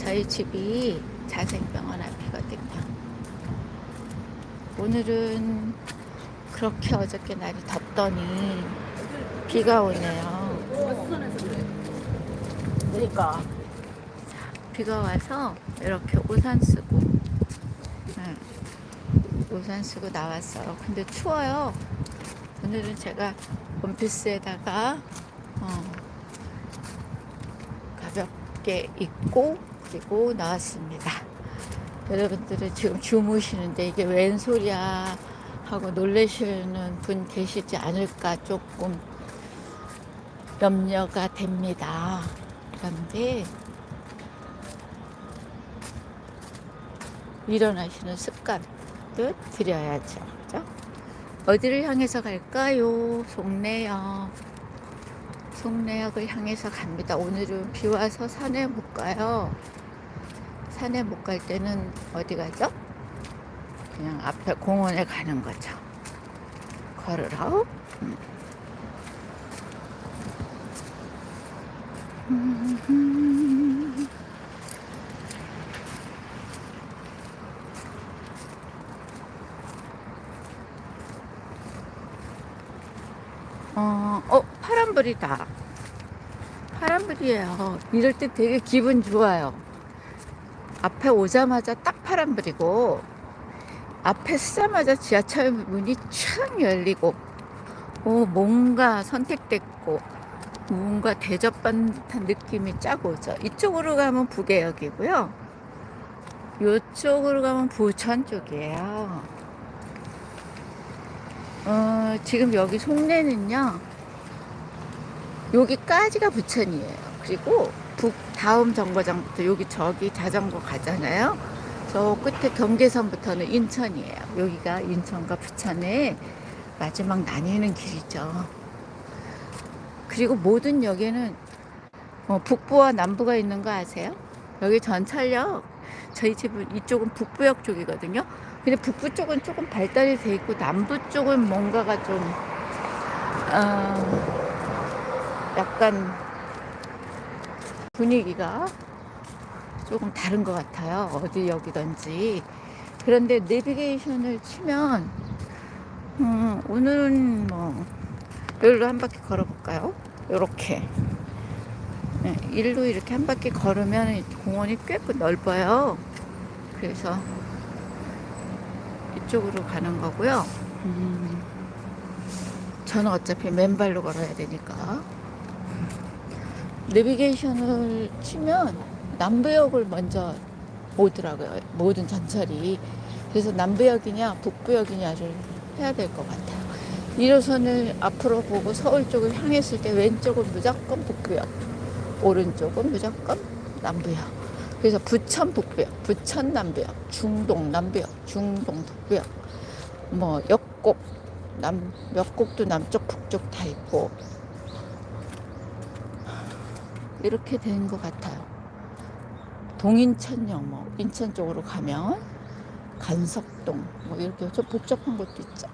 저희 집이 자생병원 앞이거든요. 오늘은 그렇게 어저께 날이 덥더니 비가 오네요. 그러니까 비가 와서 이렇게 우산 쓰고 응, 우산 쓰고 나왔어요. 근데 추워요. 오늘은 제가 원피스에다가 어, 가볍게 입고 그리고 나왔습니다. 여러분들은 지금 주무시는데 이게 웬 소리야 하고 놀라시는 분 계시지 않을까 조금 염려가 됩니다. 그런데 일어나시는 습관도 들여야죠. 그죠? 어디를 향해서 갈까요? 송내역. 송내역을 향해서 갑니다. 오늘은 비 와서 산에 못 가요. 산에 못 갈 때는 어디 가죠? 그냥 앞에 공원에 가는 거죠. 걸으러. 음. 어, 어, 파란불이 다. 파란불이에요. 이럴 때 되게 기분 좋아요. 앞에 오자마자 딱 파란불이고, 앞에 쓰자마자 지하철 문이 촥 열리고, 오, 뭔가 선택됐고, 뭔가 대접받는 듯한 느낌이 쫙 오죠. 이쪽으로 가면 부계역이고요. 이쪽으로 가면 부천 쪽이에요. 어, 지금 여기 송내는요, 여기까지가 부천이에요. 그리고 북 다음 정거장부터 여기 저기 자전거 가잖아요. 저 끝에 경계선부터는 인천이에요. 여기가 인천과 부천의 마지막 나뉘는 길이죠. 그리고 모든 역에는 어, 북부와 남부가 있는 거 아세요? 여기 전철역 저희 집은 이쪽은 북부역 쪽이거든요. 근데 북부 쪽은 조금 발달이 돼 있고 남부 쪽은 뭔가가 좀 어, 약간 분위기가 조금 다른 것 같아요. 어디 역이든지. 그런데 내비게이션을 치면 음, 오늘은 뭐 여기로 한 바퀴 걸어볼까요? 이렇게 네, 일로 이렇게 한 바퀴 걸으면 공원이 꽤 넓어요. 그래서 이쪽으로 가는 거고요. 음, 저는 어차피 맨발로 걸어야 되니까. 내비게이션을 치면 남부역을 먼저 오더라고요. 모든 전철이. 그래서 남부역이냐 북부역이냐를 해야 될 것 같아요. 1호선을 앞으로 보고 서울 쪽을 향했을 때 왼쪽은 무조건 북부역, 오른쪽은 무조건 남부역. 그래서 부천 북부역, 부천 남부역, 중동 남부역, 중동 북부역, 뭐 역곡, 남, 역곡도 남쪽 북쪽 다 있고 이렇게 되는 것 같아요. 동인천역, 뭐 인천 쪽으로 가면 간석동, 뭐 이렇게 좀 복잡한 것도 있죠.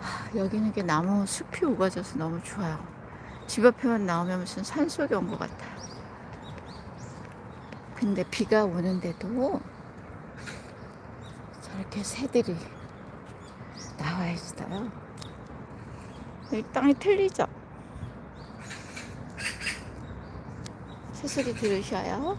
하, 여기는 게 나무 숲이 우거져서 너무 좋아요. 집 앞에만 나오면 무슨 산속에 온 것 같아요. 근데 비가 오는데도 저렇게 새들이 나와 있어요. 이 땅이 틀리죠? 새소리 들으셔요?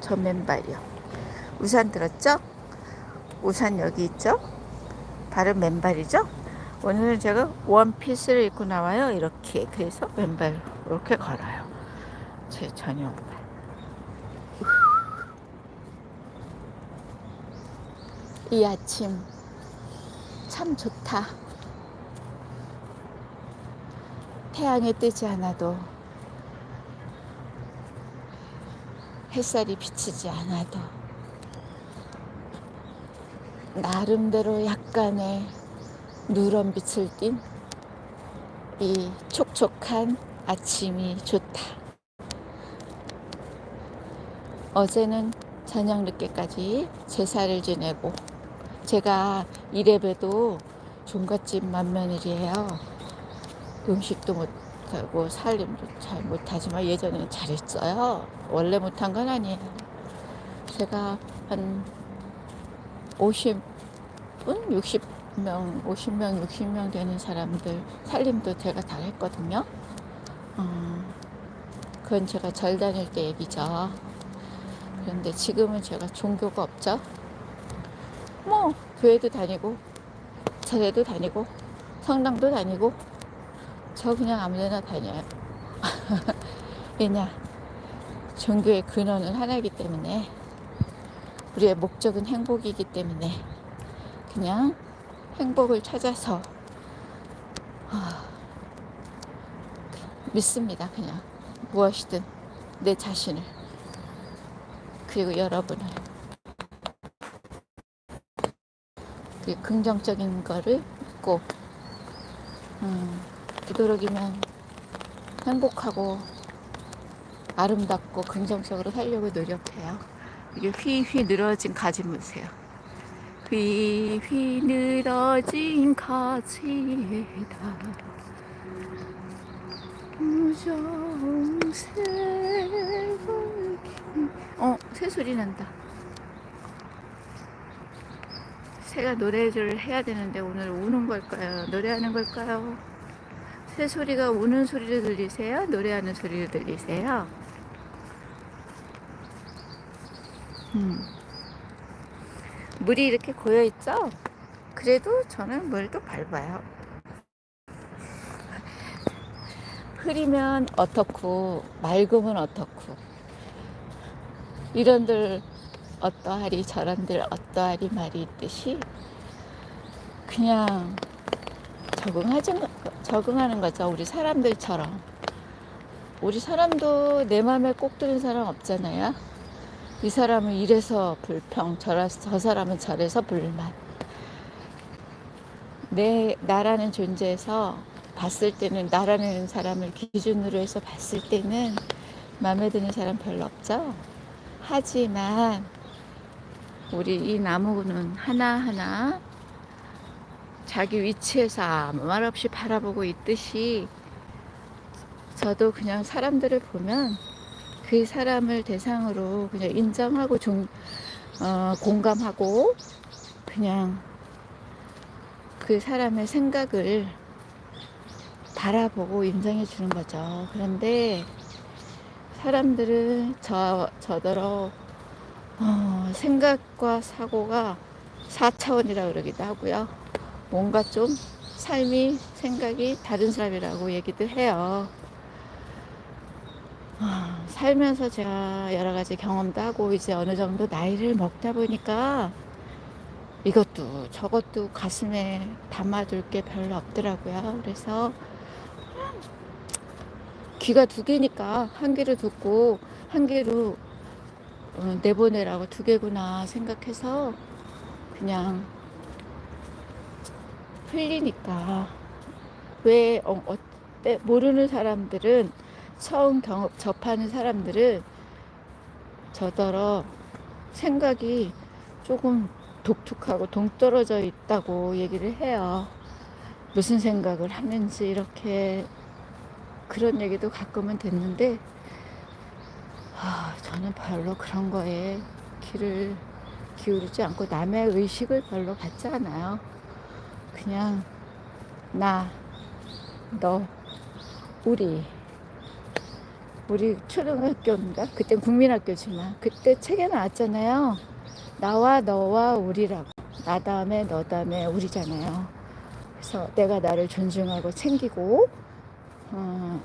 저 맨발이요. 우산 들었죠? 우산 여기 있죠? 발은 맨발이죠? 오늘은 제가 원피스를 입고 나와요. 이렇게. 그래서 맨발로 이렇게 걸어요. 제 전용발. 이 아침 참 좋다. 태양이 뜨지 않아도 햇살이 비치지 않아도 나름대로 약간의 누런 빛을 띤 이 촉촉한 아침이 좋다. 어제는 저녁 늦게까지 제사를 지내고 제가 이래봬도 종갓집 맏며느리예요. 음식도 못하고 살림도 잘 못하지만 예전에는 잘했어요. 원래 못한 건 아니에요. 제가 한 50분, 60 명, 50명, 60명 되는 사람들 살림도 제가 다 했거든요. 어, 그건 제가 절 다닐 때 얘기죠. 그런데 지금은 제가 종교가 없죠. 뭐 교회도 다니고 절에도 다니고 성당도 다니고 저 그냥 아무데나 다녀요. 왜냐 종교의 근원은 하나이기 때문에 우리의 목적은 행복이기 때문에 그냥 행복을 찾아서 아, 믿습니다. 그냥 무엇이든 내 자신을 그리고 여러분을 그 긍정적인 거를 믿고 음, 되도록이면 행복하고 아름답고 긍정적으로 살려고 노력해요. 이게 휘휘 늘어진 가지 보세요. 휘휘 늘어진 가지에다 무정색을 어, 새 소리 난다. 새가 노래를 해야 되는데 오늘 우는 걸까요? 노래하는 걸까요? 새 소리가 우는 소리를 들리세요? 노래하는 소리를 들리세요? 음. 물이 이렇게 고여 있죠? 그래도 저는 물도 밟아요. 흐리면 어떻고 맑으면 어떻고 이런들 어떠하리 저런들 어떠하리 말이 있듯이 그냥 적응하지, 적응하는 거죠. 우리 사람들처럼. 우리 사람도 내 마음에 꼭 드는 사람 없잖아요. 이 사람은 이래서 불평, 저라, 저 사람은 저래서 불만. 내, 나라는 존재에서 봤을 때는, 나라는 사람을 기준으로 해서 봤을 때는 마음에 드는 사람 별로 없죠. 하지만, 우리 이 나무는 하나하나 자기 위치에서 아무 말 없이 바라보고 있듯이 저도 그냥 사람들을 보면 그 사람을 대상으로 그냥 인정하고 종, 어, 공감하고 그냥 그 사람의 생각을 바라보고 인정해 주는 거죠. 그런데 사람들은 저, 저더러 어, 생각과 사고가 4차원이라 그러기도 하고요. 뭔가 좀 삶이 생각이 다른 사람이라고 얘기도 해요. 아, 살면서 제가 여러 가지 경험도 하고 이제 어느 정도 나이를 먹다 보니까 이것도 저것도 가슴에 담아둘 게 별로 없더라고요. 그래서 귀가 두 개니까 한 개를 듣고 한 개로 어, 내보내라고 두 개구나 생각해서 그냥 흘리니까 왜 어, 어때 모르는 사람들은 처음 경험 접하는 사람들은 저더러 생각이 조금 독특하고 동떨어져 있다고 얘기를 해요. 무슨 생각을 하는지 이렇게 그런 얘기도 가끔은 듣는데 아, 저는 별로 그런 거에 귀를 기울이지 않고 남의 의식을 별로 받지 않아요. 그냥 나, 너, 우리 우리 초등학교인가? 그땐 국민학교지만 그때 책에 나왔잖아요. 나와 너와 우리라고. 나 다음에 너 다음에 우리잖아요. 그래서 내가 나를 존중하고 챙기고 어,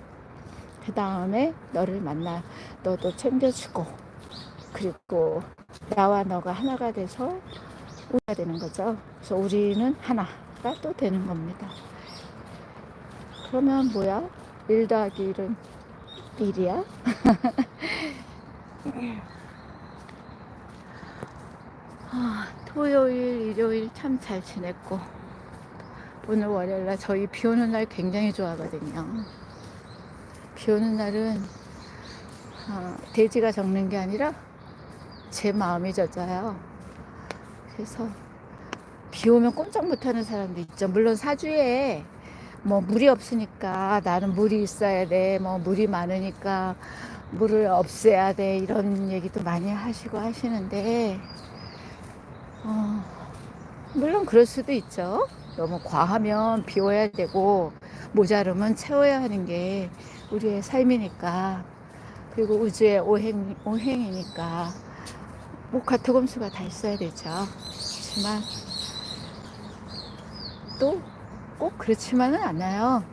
그 다음에 너를 만나 너도 챙겨주고 그리고 나와 너가 하나가 돼서 우리가 되는 거죠. 그래서 우리는 하나가 또 되는 겁니다. 그러면 뭐야? 1 더하기 1은 1이야? 아, 토요일, 일요일 참 잘 지냈고 오늘 월요일날 저희 비 오는 날 굉장히 좋아하거든요. 비 오는 날은 아, 대지가 적는 게 아니라 제 마음이 젖어요. 그래서 비 오면 꼼짝 못하는 사람도 있죠. 물론 사주에 뭐 물이 없으니까 나는 물이 있어야 돼. 뭐 물이 많으니까 물을 없애야 돼. 이런 얘기도 많이 하시고 하시는데 어, 물론 그럴 수도 있죠. 너무 과하면 비워야 되고 모자르면 채워야 하는 게 우리의 삶이니까 그리고 우주의 오행, 오행이니까 목화 토금수가 다 있어야 되죠. 그렇지만 또 꼭 그렇지만은 않아요.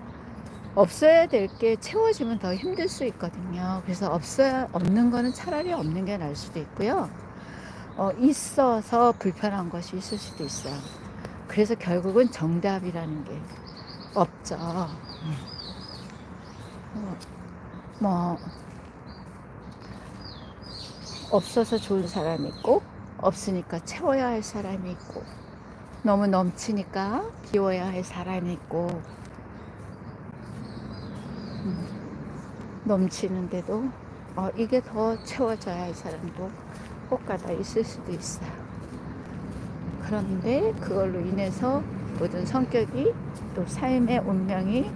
없어야 될 게 채워지면 더 힘들 수 있거든요. 그래서 없어야 없는 거는 차라리 없는 게 나을 수도 있고요. 어, 있어서 불편한 것이 있을 수도 있어요. 그래서 결국은 정답이라는 게 없죠. 음. 어, 뭐 없어서 좋은 사람이 있고 없으니까 채워야 할 사람이 있고 너무 넘치니까 비워야 할 사람이 있고 음, 넘치는데도 어, 이게 더 채워져야 할 사람도 꽃가다 있을 수도 있어요. 그런데 그걸로 인해서 모든 성격이 또 삶의 운명이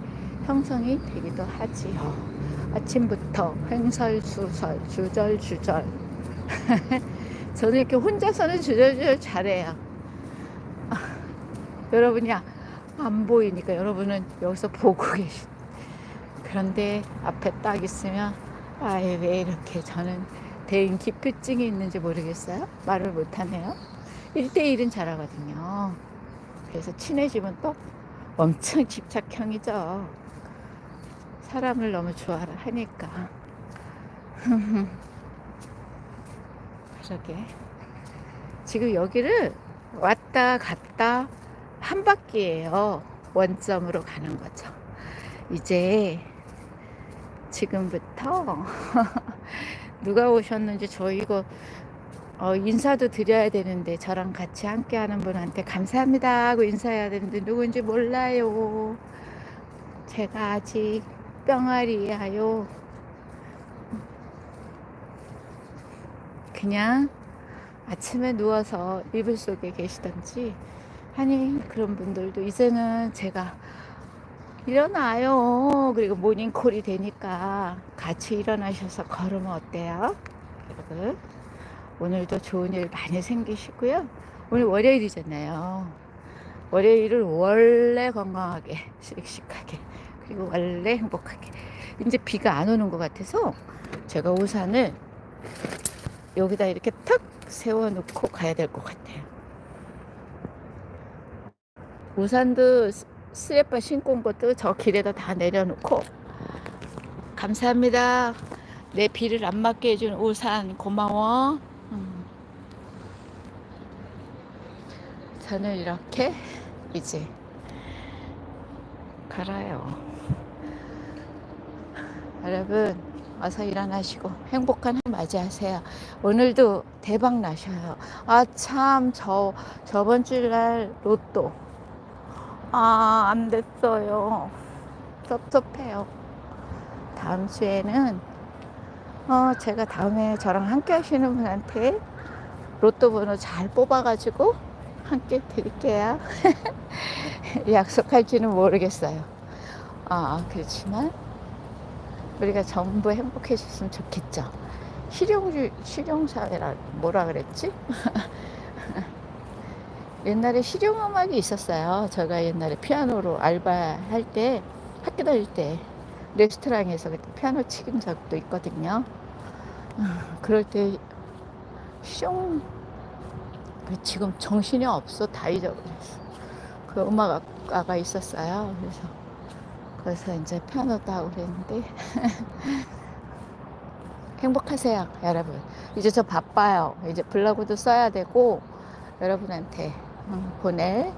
형성이 되기도 하지요. 아침부터 횡설수설, 주절주절. 저는 이렇게 혼자서는 주절주절 잘해요. 아, 여러분이 안 보이니까 여러분은 여기서 보고 계신. 그런데 앞에 딱 있으면 아예 왜 이렇게 저는 대인 기피증이 있는지 모르겠어요. 말을 못하네요. 1대1은 잘하거든요. 그래서 친해지면 또 엄청 집착형이죠. 사람을 너무 좋아하니까. 그러게. 지금 여기를 왔다 갔다 한 바퀴예요. 원점으로 가는 거죠. 이제 지금부터 누가 오셨는지 저 이거 어, 인사도 드려야 되는데 저랑 같이 함께 하는 분한테 감사합니다 하고 인사해야 되는데 누군지 몰라요. 제가 아직 뿅아리야요. 그냥 아침에 누워서 이불 속에 계시던지 하니 그런 분들도 이제는 제가 일어나요. 그리고 모닝콜이 되니까 같이 일어나셔서 걸으면 어때요? 여러분. 오늘도 좋은 일 많이 생기시고요. 오늘 월요일이잖아요. 월요일을 원래 건강하게, 씩씩하게, 그리고 원래 행복하게. 이제 비가 안 오는 것 같아서 제가 우산을 여기다 이렇게 탁 세워놓고 가야 될 것 같아요. 우산도 스레빠 신고 온 것도 저 길에다 다 내려놓고 감사합니다. 내 비를 안 맞게 해준 우산 고마워. 음. 저는 이렇게 이제 갈아요. 여러분 어서 일어나시고 행복한 하루 맞이하세요. 오늘도 대박 나셔요. 아 참 저 저번 주날 로또 아 안 됐어요. 섭섭해요. 다음 주에는 어 제가 다음에 저랑 함께 하시는 분한테 로또 번호 잘 뽑아가지고 함께 드릴게요. 약속할지는 모르겠어요. 아 그렇지만 우리가 전부 행복해졌으면 좋겠죠. 실용 실용사회라 뭐라 그랬지? 옛날에 실용음악이 있었어요. 제가 옛날에 피아노로 알바할 때 학교 다닐 때 레스토랑에서 피아노 치긴 적도 있거든요. 그럴 때 실용 지금 정신이 없어 다 잊어버렸어. 그 음악가가 있었어요. 그래서 그래서 이제 피아노도 하고 그랬는데 행복하세요 여러분 이제 저 바빠요 이제 블로그도 써야 되고 여러분한테 음, 보낼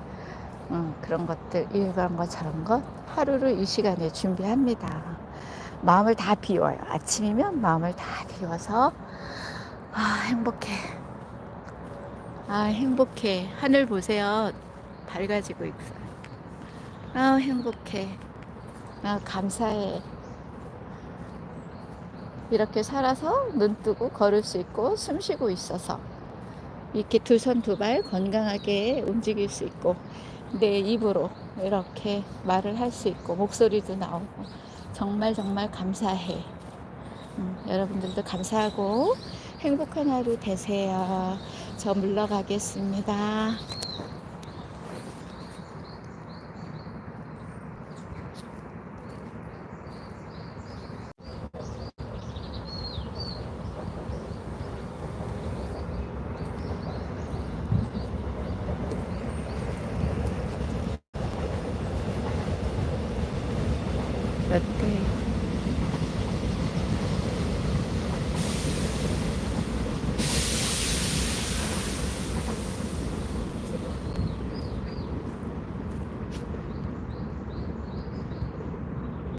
음, 그런 것들 이런 것 저런 것 하루를 이 시간에 준비합니다. 마음을 다 비워요. 아침이면 마음을 다 비워서 아 행복해. 아 행복해. 하늘 보세요. 밝아지고 있어요 아 행복해. 아, 감사해. 이렇게 살아서 눈 뜨고 걸을 수 있고 숨 쉬고 있어서 이렇게 두 손 두 발 건강하게 움직일 수 있고 내 입으로 이렇게 말을 할 수 있고 목소리도 나오고 정말 정말 감사해. 음, 여러분들도 감사하고 행복한 하루 되세요. 저 물러가겠습니다.